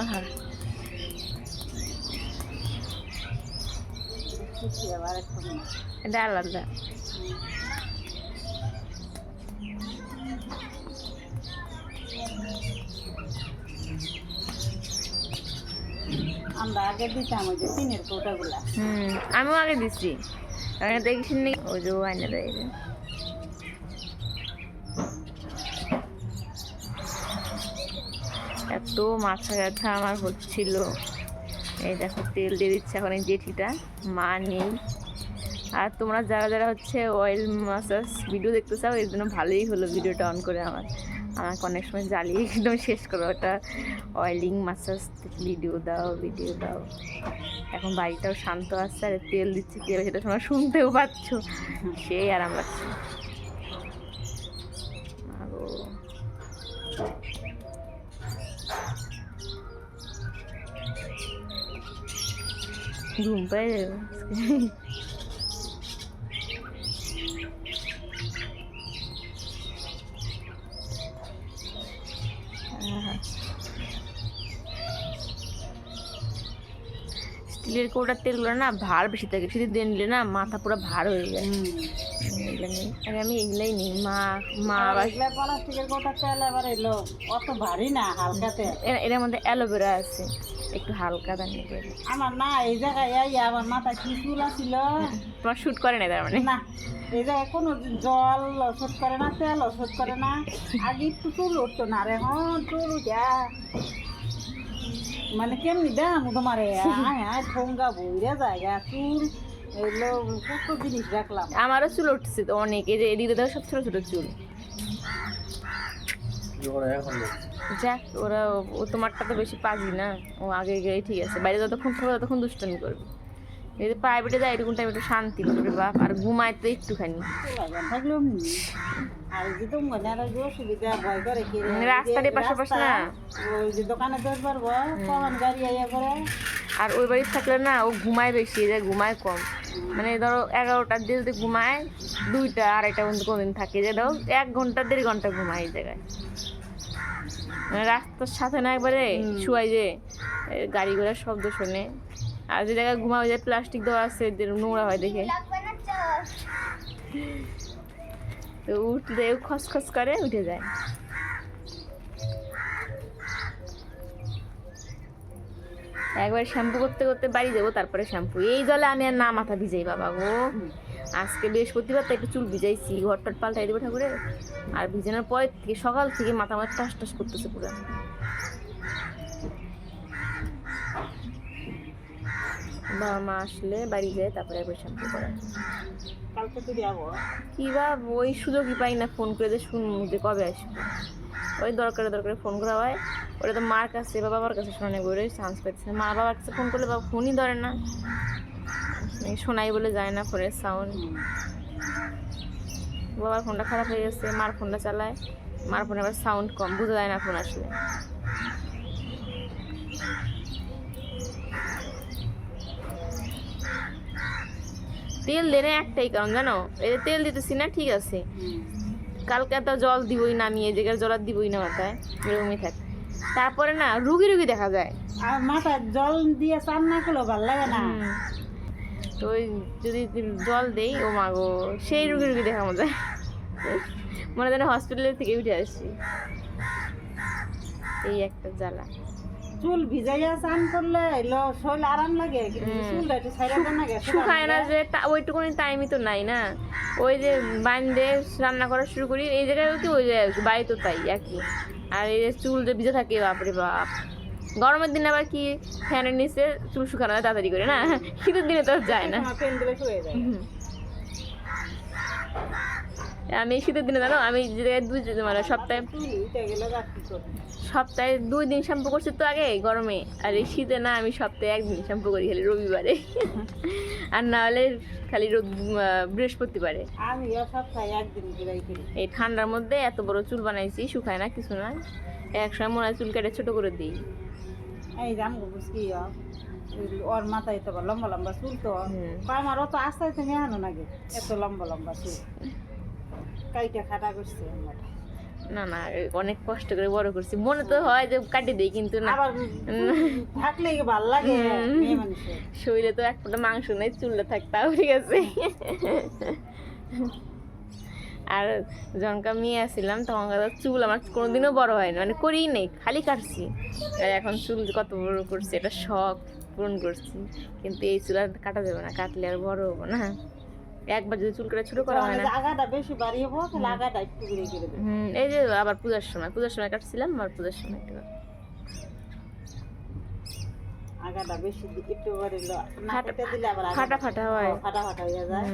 আহা। এটা আলাদা। আমরা আগে দিতাম ওই যে টিনের কৌটাগুলা। হুম আমিও আগে দেখিস নি ওই যে আইনে দেয়। এত মাথা ব্যথা আমার হচ্ছিল। এই দেখো, তেল দিয়ে দিচ্ছে এখন এই জেঠিটা। মা নেই। আর তোমরা যারা যারা হচ্ছে অয়েল মাসাজ ভিডিও দেখতে চাও, এর জন্য ভালোই হলো ভিডিওটা অন করে আমার। আমাকে অনেক সময় জ্বালিয়ে একদম শেষ করো ওটা। অয়েলিং মাসাজ ভিডিও দাও ভিডিও দাও। এখন বাড়িটাও শান্ত আসছে আর তেল দিচ্ছে কি সেটা তোমরা শুনতেও পাচ্ছ। সেই আরাম লাগছে। ঘুম পেয়ে যাবে আহা। স্টিলের কৌটার তেলগুলো না ভার বেশি থাকে সেদিন দিয়ে নিলে না মাথা পুরো ভার হয়ে যায়। আরে আমি এগুলাই নেই মা মা প্লাস্টিকের কৌটা তেল আবার এলো অত ভারী না হালকা তেল। এর- মধ্যে অ্যালোভেরা আছে একটু হালকা করে। আমার না এই জায়গায় আমার মাথা কি চুল আছিল? তোমার শ্যুট করে না তার মানে? না এই জায়গায় কোনো জল ওষুধ করে না তেল ওষুধ করে না। আগে একটু চুল উঠতো না আর এখন চুল উঠা। মানে কেমনি দাম তোমার? ঠোঙ্গা বইরা জায়গা চুল এগুলো কত জিনিস রাখলাম। আমারও চুল উঠছে তো অনেক এই যে এদিকে দেখো সব ছোট ছোট চুল। যাক ওরা ও তোমারটা তো বেশি পাজি না। ও আগে গিয়ে ঠিক আছে। বাইরে যতক্ষণ থাকবে ততক্ষণ দুষ্টামি করবে। যদি প্রাইভেটে যায় এরকম টাইম একটু শান্তি করবে বাপ। আর ঘুমায় তো একটুখানি যে রাস্তার পাশাপাশি না? দোকানে গাড়ি আইয়া করে আর ওই বাড়িতে থাকলে না ও ঘুমায় বেশি যায় ঘুমায় কম। মানে ধরো এগারোটার দিয়ে যদি ঘুমায় দুইটা আড়াইটা পর্যন্ত কোনদিন থাকে। যে ধরো এক ঘণ্টা দেড় ঘণ্টা ঘুমায় এই জায়গায়। মানে রাস্তার সাথে না একবারে। শুয়াই যে গাড়ি ঘোড়ার শব্দ শোনে। আর যে জায়গায় ঘুমা ওই যে প্লাস্টিক দেওয়া আছে নোংরা হয় দেখে। তো উঠলে খসখস করে, উঠে যায়। একবার শ্যাম্পু করতে করতে বাড়ি যাব, তারপরে শ্যাম্পু। এই জলে আমি আর না মাথা ভিজাই, বাবা গো। আজকে বৃহস্পতিবার তো একটু চুল ভিজাইছি ঘর টট পাল্টাই দেবো ঠাকুরে। আর ভিজানোর পরের থেকে, সকাল থেকে মাথা আমার টাস টাস করতেছে পুরো। বাবা মা আসলে বাড়ি যায় তারপরে একবার শ্যাম্পু করা কি বা ওই সুযোগই পাই না ফোন করে যে শুনব যে কবে আসবে। ওই দরকারে দরকারে ফোন করা হয়। ওটা তো মার কাছে বা বাবার কাছে শোনে বলে চান্স পাচ্ছে মা বাবার কাছে ফোন করলে বাবা ফোনই ধরে না। এই শোনাই বলে যায় না ফোনের সাউন্ড বাবার ফোনটা খারাপ হয়ে গেছে মার ফোনটা চালায়। মার ফোনে আবার সাউন্ড কম বোঝা যায় না ফোন আসলে। তেল দেনে একটাই কারণ জানো? এই যে তেল দিতেছি না ঠিক আছে। কালকে তো জল দিবই না আমি এই জায়গায় জল আর দিবই না মাথায়। এরকমই থাক। তারপরে না রুগী রুগী দেখা যায়। আর মাথায় জল দিয়ে চান না করলেও ভালো লাগে না। তো ওই যদি জল দেই ও মাগো সেই রুগী রুগী দেখা যায় মনে যেন হসপিটালের থেকে উঠে আসছি। এই একটা জ্বালা। চুল ভিজাইয়া চান করলে এলো শরীর আরাম লাগে কিন্তু চুলটা একটু ছাইরা না গেছে শুকায় না যে ওইটুকুনি টাইমই তো নাই না। ওই যে বান্ধে রান্না করা শুরু করি এই জায়গায় কি ওই জায়গায় বাড়ি তো তাই একই। আর এই যে চুল যে ভিজে থাকে বাপরে বাপ। গরমের দিনে আবার কি ফ্যানের নিচে চুল শুকানো হয় তাড়াতাড়ি করে না? শীতের দিনে তো আর যায় না। পেন দিলে শুয়ে যায়। আমি শীতের দিনে জানো আমি যে জায়গায় দুই মানে সপ্তাহে সপ্তাহে দুই দিন শ্যাম্পু করছি তো আগে গরমে। আর এই শীতে না আমি সপ্তাহে একদিন শ্যাম্পু করি খালি রবিবারে। আর না হলে খালি বৃহস্পতিবারে। এই ঠান্ডার মধ্যে এত বড় চুল বানাইছি শুকায় না কিছু না। একসময় মনে হয় চুল কেটে ছোট করে দিই। এই ওর মাথায় তো লম্বা লম্বা চুল তো। আমার অত আস্তে আস্তে মেহানো নাগে এত লম্বা লম্বা চুল। কাইটা খাটা করছে না না অনেক কষ্ট করে বড় করছি। মনে তো হয় যে কাটি দিই কিন্তু না। থাকলে ভালো লাগে শরীরে তো এক ফোঁটা মাংস নেই ঠিক আছে। আর মেয়ে আসছিলাম তখনকার তো চুল আমার কোনোদিনও বড় হয়নি মানে করিই নেই খালি কাটছি। আর এখন চুল কত বড় করছি এটা শখ পূরণ করছি। কিন্তু এই চুল আর কাটা যাবে না কাটলে আর বড় হব না। একবার যদি চুল কাটা ছোট করা হয় না। আগাটা বেশি বাড়িয়ে তাহলে আগাটা একটু হুম এই যে আবার পূজার সময় পূজার সময় কাটছিলাম আবার পূজার সময় একটু আগাটা বেশি একটু ফাটা- দিলে আবার ফাটা ফাটা হয়। ফাটা ফাটা হয়ে যায়।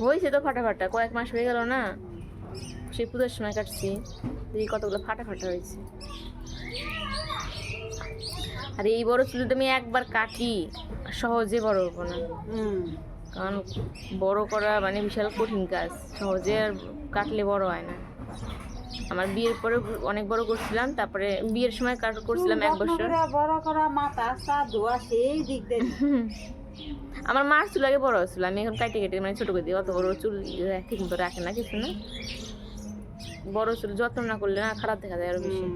হয়েছে তো ফাটা ফাটা কয়েক মাস হয়ে গেল না। সেই পূজার সময় কাটছি দেখি কতগুলো ফাটা ফাটা হয়েছে। আর এই বড় চুল যদি আমি একবার কাটি সহজে বড় হব না। হুম। কারণ বড় করা মানে বিশাল কঠিন কাজ। সহজে আর কাটলে বড় হয় না। আমার বিয়ের পরে অনেক বড় করছিলাম তারপরে বিয়ের সময় কাট করছিলাম এক বছর। বড় করা মাথা ধোয়া সেই দিক দিয়ে। আমার মার চুল আগে বড় ছিল আমি এখন কাটে কেটে মানে ছোট করে দিই অত বড় চুল ঠিক মতো রাখে না কিছু না। বড় চুল যত্ন না করলে না খারাপ দেখা যায় আরও বেশি হুম।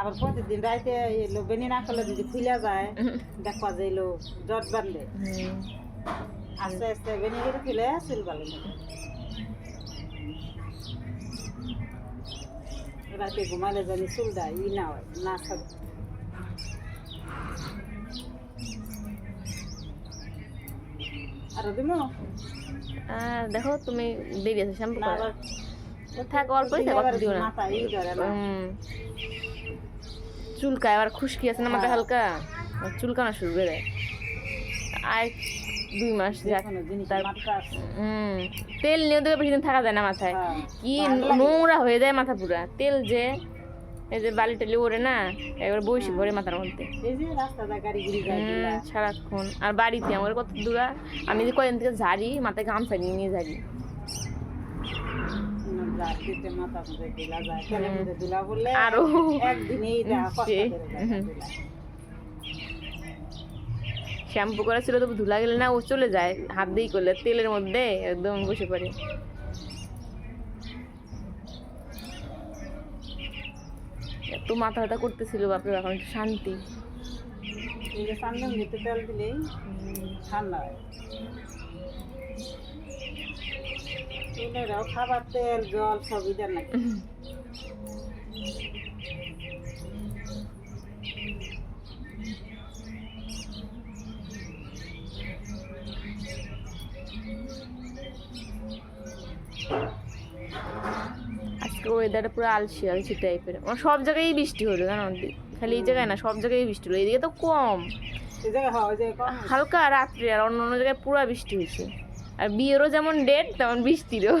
আবার প্রতিদিন রাইতে এলো বেনি না করলে যদি ফুলে যায়। দেখবা যে এলো জট বাঁধলে। আস্তে আস্তে বেনি করে ফুলে চুল ভালো রাতে ঘুমালে জানি চুলটা ই না হয় না থাকে আর দিমো? দেখো তুমি দেরি আছে শ্যাম্পু থাক অল্পই থাক দিও না। মাথা ই ধরে না। হুম। চুলকায় আবার খুশকি আছে না মাথা হালকা? আর চুলকানো শুরু করে দেয়। আর দুই মাস। হুম তেল নিয়ে তো বেশি দিন থাকা যায় না মাথায়। হ্যাঁ। কি নোংরা হয়ে যায় মাথা পুরা। তেল যে এই যে বালি টালি ওরে না একবার বসে ভরে মাথার মধ্যে। সারাক্ষণ। আর বাড়িতে আমার কত দূরা আমি যে কয়েকদিন থেকে ঝাড়ি মাথায় গামছা নিয়ে নিয়ে ঝাড়ি হুম, রাত্রিতে মাথা মধ্যে দিলা যায় তেলের মধ্যে দিলা বললে আরও। শ্যাম্পু করা ছিল তো ধুলা গেলে না ও চলে যায়। হাত দিয়ে করলে তেলের মধ্যে একদম বসে পড়ে। এত মাথা ব্যথা করতেছিল বাপরে এখন একটু শান্তি। ঠান্ডা হয়। খাবার তেল জল সবই দেন নাকি আজকে ওয়েদারটা পুরো আলসি আলসি টাইপের আমার সব জায়গায় বৃষ্টি হলো জানো? খালি এই জায়গায় না সব জায়গায় বৃষ্টি হলো। এদিকে তো কম। হালকা রাত্রে আর অন্য অন্য জায়গায় পুরো বৃষ্টি হয়েছে। আর বিয়েরও যেমন ডেট তেমন বৃষ্টিরও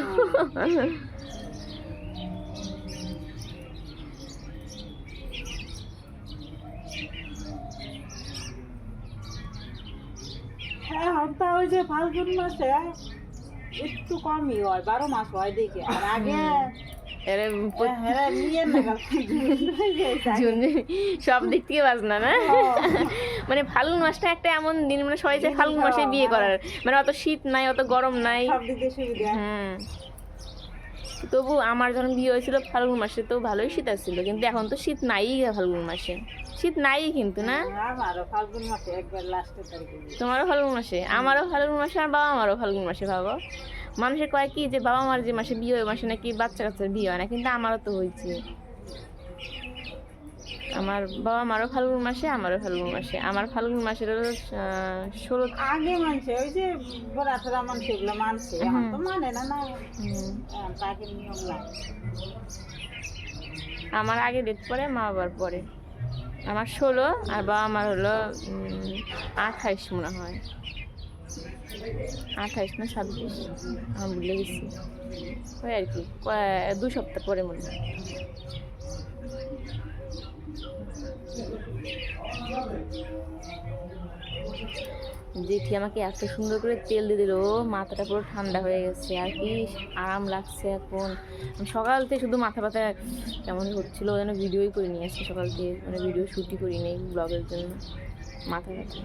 হ্যাঁ ওই যে ফাল্গুন মাসে একটু কমই হয় বারো মাস হয় দেখে আর আগে হ্যাঁ সব দিক থেকে বাজনা না মানে ফাল্গুন মাসটা একটা এমন দিন মানে সবাই চায় ফাল্গুন মাসে বিয়ে করার। মানে অত শীত নাই অত গরম নাই। হুম তবু আমার যখন বিয়ে হয়েছিল ফাল্গুন মাসে তো ভালোই শীত আসছিল কিন্তু এখন তো শীত নাই ফাল্গুন মাসে। শীত নাই কিন্তু না? আমারও বিয়ে। তোমারও ফাল্গুন মাসে? আমারও ফাল্গুন মাসে আর বাবা মারও ফাল্গুন মাসে ভাবো। মানুষের কয় কি যে বাবা মার যে মাসে বিয়ে হয় মাসে নাকি বাচ্চা কাচ্চার বিয়ে হয় না কিন্তু আমারও তো হয়েছে। আমার বাবা মারও ফাল্গুন মাসে আমারও ফাল্গুন মাসে। আমার ফাল্গুন মাসের হলো ষোলো আগে মানছে ওই যে বড়া তোরা মানছে এগুলো মানছে এখন তো মানে না না। তাকে নিয়ম লাগে আমার আগে ডেট পরে মা বাবার পরে আমার ষোলো আর বাবা মার হলো আঠাইশ মনে হয়। আঠাইশ না ছাব্বিশ আমি ভুলে গেছি। ওই আর কি দু সপ্তাহ পরে মনে হয়। জেঠি আমাকে এত সুন্দর করে তেল দিয়ে দিল। মাথাটা পুরো ঠান্ডা হয়ে গেছে। আর কি আরাম লাগছে এখন। সকাল থেকে শুধু মাথা ব্যথা কেমন হচ্ছিল যেন ভিডিওই করে নিয়ে আসছি সকাল থেকে। মানে ভিডিও শ্যুটই করি নেই ব্লগের জন্য। মাথা ব্যথা।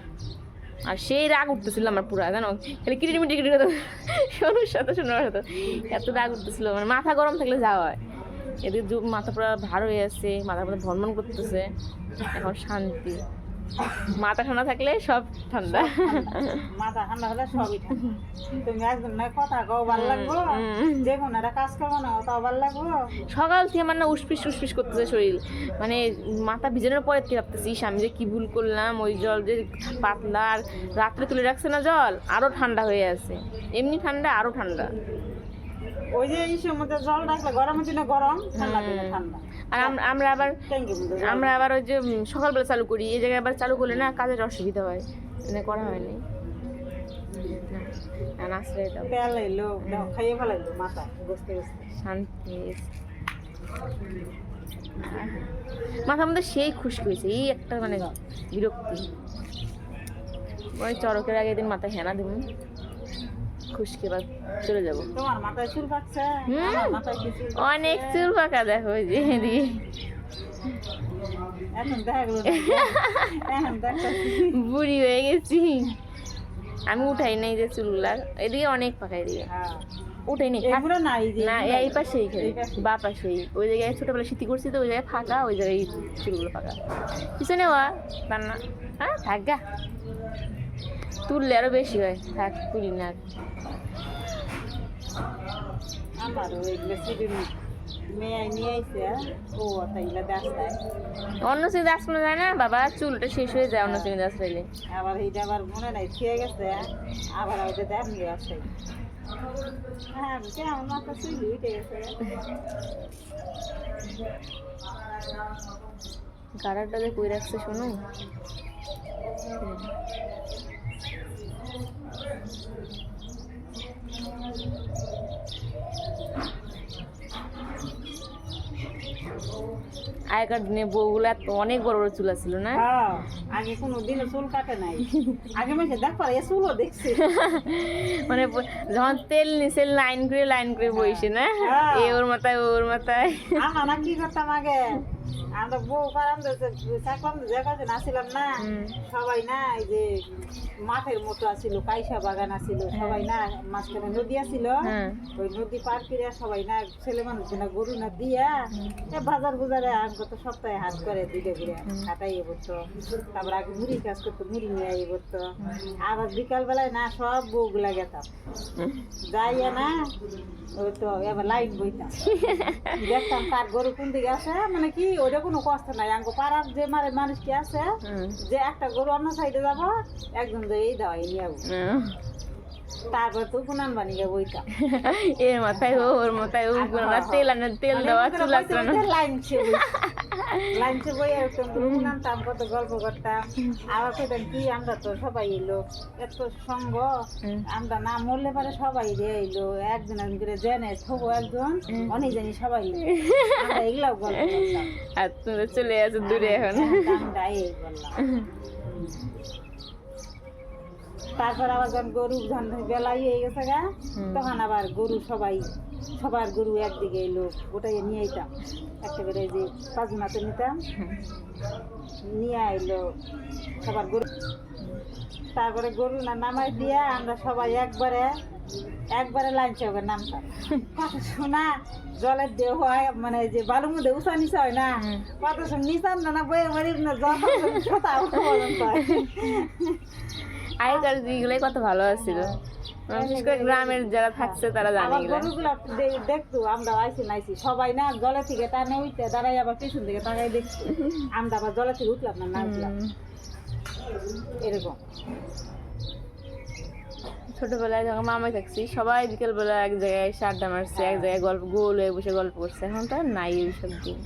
আর সেই রাগ উঠতেছিল আমার পুরো, জানো? খালি কিটি মিটি কিটি কথা শোনোর সাথে শোনার সাথে। এত রাগ উঠতেছিল। মানে মাথা গরম থাকলে যাওয়া হয়। এদিকে মাথা পুরো ভার হয়ে আছে মাথার মধ্যে ভ্রমণ করতেছে। এখন শান্তি। মাথা ঠান্ডা থাকলে সব ঠান্ডা। মাথা ঠান্ডা হলে সবই ঠান্ডা। তুমি একদম না কথা কও ভালো লাগবো? কোনো একটা কাজ করব না তাও ভালো লাগবো? সকাল থেকে আমার না উসপিস উসপিস করতেছে শরীর। মানে মাথা ভিজানোর পরে থেকে ভাবতেছি আমি যে কি ভুল করলাম ওই জল যে পাতলা আর রাত্রে তুলে রাখছে না জল আরও ঠান্ডা হয়ে আছে। এমনি ঠান্ডা আরও ঠান্ডা। ওই যে ইসের মধ্যে জল রাখলে গরমের দিনে গরম ঠান্ডা ঠান্ডা। আর আম- আমরা আবার। আমরা আবার ওই যে সকালবেলা চালু করি। এই জায়গায় আবার চালু করলে না কাজের অসুবিধা হয়। মানে করা হয়নি না নাচলে দাও তেল এলো দাও, খাইয়ে ফেলাইলো মাথা মধ্যে সেই খুশকি হয়েছে এই একটা মানে বিরক্তি। ওই চড়কের আগে দিন মাথায় হেনা দিব। খুশকি এবার চলে যাব। তোমার মাথায় চুল পাকছে? অনেক চুল পাকা দেখো ওই যে এদিকে। বুড়ি হয়ে গেছি। আমি উঠাই নাই যে চুলগুলা। এদিকে অনেক পাকা এদিকে। হ্যাঁ। উঠাই নাই না এই পাশেই। বা পাশেই। ওই জায়গায় ছোটবেলা স্মৃতি করছি তো ওই জায়গায় ফাঁকা ওই জায়গায় চুলগুলো ফাঁকা। পিছনে তার হ্যাঁ থাক তুললে আরও বেশি হয়। থাক তুলি না তাইগুলো অন্য চিন্তা আসলে যায় না? বাবা চুলটা শেষ হয়ে যায় অন্য চিন্তা আসলে আবার এইটা আবার মনে নাই খেয়ে গেছে আবার ওইটা দেখ নিয়ে আসে হ্যাঁ কেমন মাথা চুল উঠে গেছে। গাড়াটা যে কই রাখছে শোনো? আগেকার দিনে বউগুলো এত অনেক বড় বড় চুলা ছিল না? হ্যাঁ আগে কোনো দিনও চুল কাটে নাই। আগে মেসে দেখ পারে এ চুলও দেখছি। মানে যখন তেল নিছে লাইন করে লাইন করে বইছে না? হ্যাঁ। এ ওর মাথায় ওর মাথায়। আমরা কি করতাম আগে? আমরা বউ পারাম যে কাজে নাছিলাম না সবাই না এই যে মাঠের মতো আছিল কাইসা বাগান আছিল সবাই না মাঝখানে নদী আছিল হ্যাঁ। ওই নদী পার করে সবাই না ছেলে মানুষ না গরু না দিয়া বাজার বুজারে আর গত সপ্তাহে হাট করে দুইটা করে খাটাইয়ে পড়তো তারপর আগে মুড়ি কাজ করতো মুড়ি নিয়ে পড়তো আবার বিকাল বেলায় না সব বউগুলা গেতাম। যাইয়া না ওই তো এবার লাইন বইতাম। দেখতাম তার গরু কোন দিকে আছে মানে কি ওইটা কোনো কষ্ট নাই। আঙ্গ পাড়ার যে মানে মানুষ কি আছে যে একটা গরু অন্য সাইডে যাব একজন তো এই দাও নিয়ে যাব। তারপর তো গুনান বানিয়ে বইতাম এর মাথায় ওর মাথায় তেল আনে তেল দেওয়া চুলা লাইন ছিল। ছিল বই কত গল্প করতাম। আবার কইতাম কি আমরা তো সবাই এলো। এত সঙ্গ আমরা না মরলে পারে সবাই রে এলো। একজন একজন করে জেনে থবো একজন অনেক জানি সবাই। আমরা এগুলাও গল্প আর তুমি চলে আছো দূরে এখন। আমরা এই বললাম তারপর আবার যখন গরু ধান বেলা ইয়ে হয়ে গেছে গা তখন আবার গরু সবাই সবার গরু একদিকে এলো গোটাই নিয়ে আইতাম। একটা করে এই যে পাঁচমাতে নিতাম নিয়ে আইলো সবার গরু। তারপরে গরু না নামাই দিয়া আমরা সবাই একবারে একবারে লাইন চৌকের নামতাম। কত শোনা জলের দেহ হয় মানে যে বালুর মধ্যে উঁচা নিচা হয় না কত শুন নিচান না বয়ে বাড়ির না জল হয়। আগেকার দিনগুলোই কত ভালো আছিল। বিশেষ করে গ্রামের যারা থাকছে তারা জানে আবার এগুলো। দেখতো আমরা আইসি নাইছি। সবাই না জলে থেকে টানে উঠতে দাঁড়াই আবার পিছন থেকে তাকাই দেখছি। আমরা আবার জলে থেকে উঠলাম না না উঠলাম এরকম। ছোটবেলায় যখন মামাই থাকছি সবাই বিকেলবেলা এক জায়গায় এসে আড্ডা মারছে এক জায়গায় গল্প গোল হয়ে বসে গল্প করছে। এখন তো নাই এইসব দিন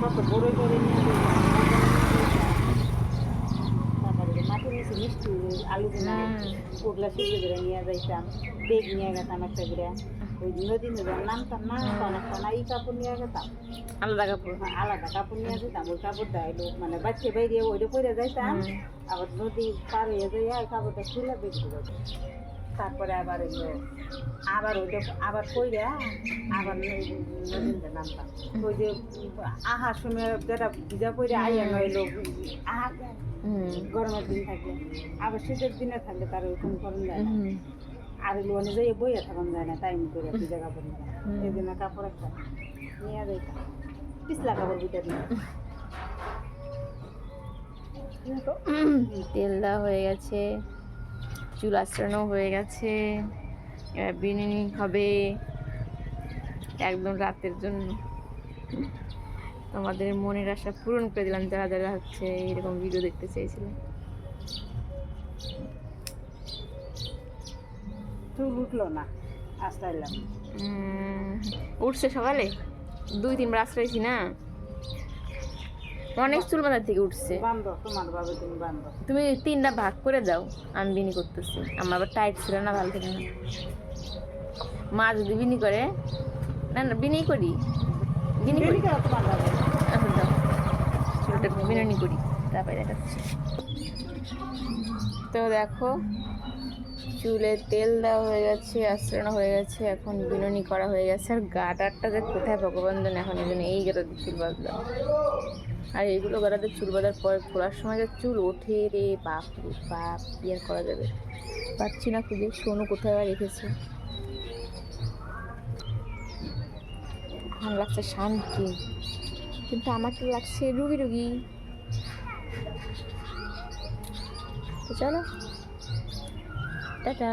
কত বড় করে নিয়ে যেতাম। তারপরে যে মাটির নিচে মিষ্টি আলু কিনা। ওগুলা সুন্দর করে নিয়ে যাইতাম। বেগ নিয়ে গেতাম একটা করে ওই নদী নদী নামতাম না না এই কাপড় নিয়ে গেতাম আলাদা কাপড়? হ্যাঁ, আলাদা কাপড় নিয়ে যেতাম। ওই কাপড়টা এলো মানে বাচ্চা বাইরে ওইটা পরে যাইতাম। আবার নদী পার হয়ে যাইয়া ওই কাপড়টা খুলে বেরিয়ে তারপরে আবার আবার ওইটা আবার কইরা আবার নামতাম। ওই যে আহার সময় যেটা ভিজা পড়ে আইয়া নইলো আহা হুম গরমের দিন থাকলে আবার শীতের দিনে থাকলে তার ওরকম গরম যায় না। আর লোনে যাই বইয়া থাকুন যায় না টাইম করে ভিজা কাপড় নিয়ে। এই জন্য কাপড় একটা নিয়ে যাইতাম পিছলা কাপড় ভিতরে নিয়ে তেল দেওয়া হয়ে গেছে চুল আঁচড়ানো হয়ে গেছে এবার বিরিয়ানি হবে। একদম রাতের জন্য। তোমাদের মনের আশা পূরণ করে দিলাম। যারা যারা হচ্ছে এরকম ভিডিও দেখতে চেয়েছিল চুল উঠল না? উঠছে সকালে? দুই তিনবার আশ্রয়ছি না? অনেক চুল বাঁধার থেকে উঠছে। তুমি তিনটা ভাগ করে দাও আমি বিনি করতেছি। আমার আবার টাইট ছিল না ভালো থেকে না। মা যদি বিনি করে না না বিনি করি। বিনি করি। তারপরে দেখাচ্ছি। তো দেখো চুলে তেল দেওয়া হয়ে গেছে আশ্রয়ণ হয়ে গেছে এখন বিনুনি করা হয়ে গেছে। আর গাটারটা যে কোথায় ভগবান এখন এই জন্য এই গাটাতে চুল বাঁধলাম। আর এইগুলো গাটাতে চুল বাঁধার পর খোলার সময় যে চুল ওঠে রে বাপ রে বাপ কি আর করা যাবে? পাচ্ছি না খুঁজে সোনু কোথায় রেখেছে? ভালো লাগছে শান্তি। কিন্তু আমাকে লাগছে রুগী রুগী। চলো। টাটা।